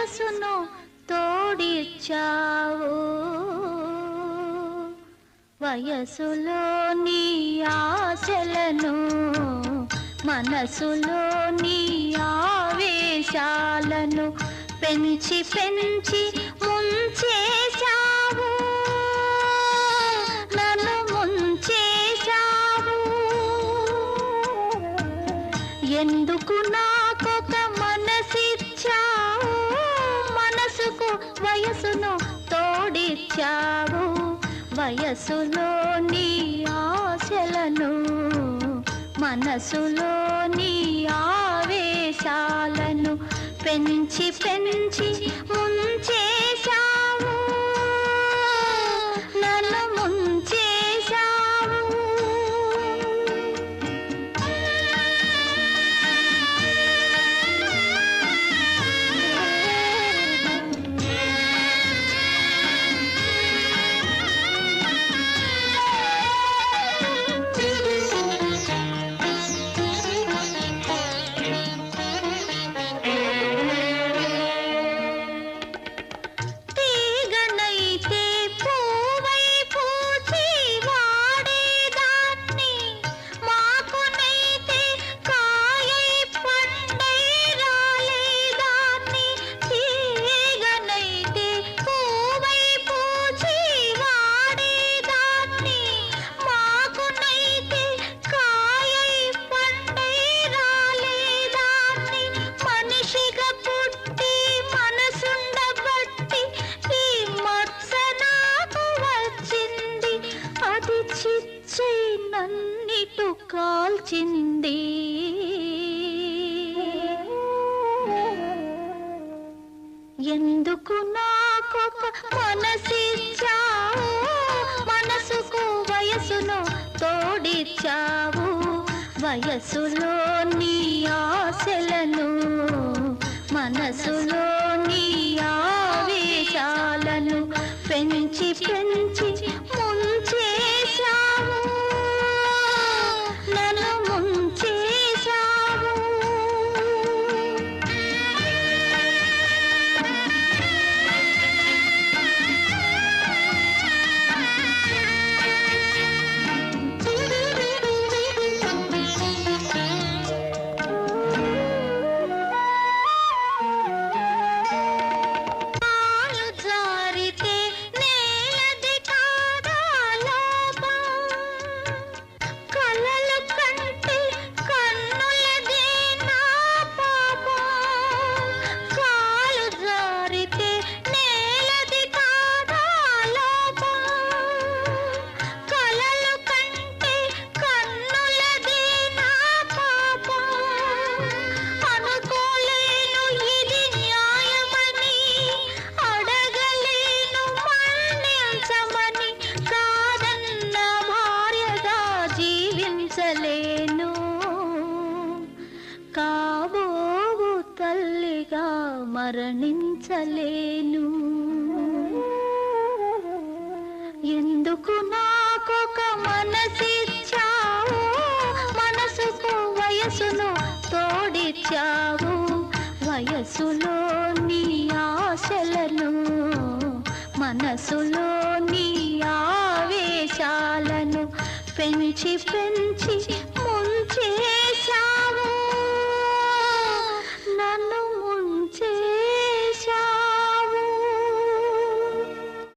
శ్రేయస్సును తోడిచ్చావు. వయసులో నీ ఆశలను మనసులో నీ ఆవేశాలను పెంచి పెంచి వయసులో నీ ఆశలను మనసులో నీ ఆవేశాలను పెంచి పెంచి చిచ్చే నన్నిటు కాల్చింది. ఎందుకు నాకొక మనసిచ్చావు? మనసుకు వయసును తోడిచ్చావు? వయసులో నీ ఆశలను మనసులో జీవించలేను కాబోవు తల్లిగా మరణించలేను. ఎందుకు నాకొక మనసిచ్చావు? మనసుకు వయసును తోడిచ్చావు. వయసులో నీ ఆశలను మనసులో నీ ఆవేశాలను పెంచి పెంచి ముంచే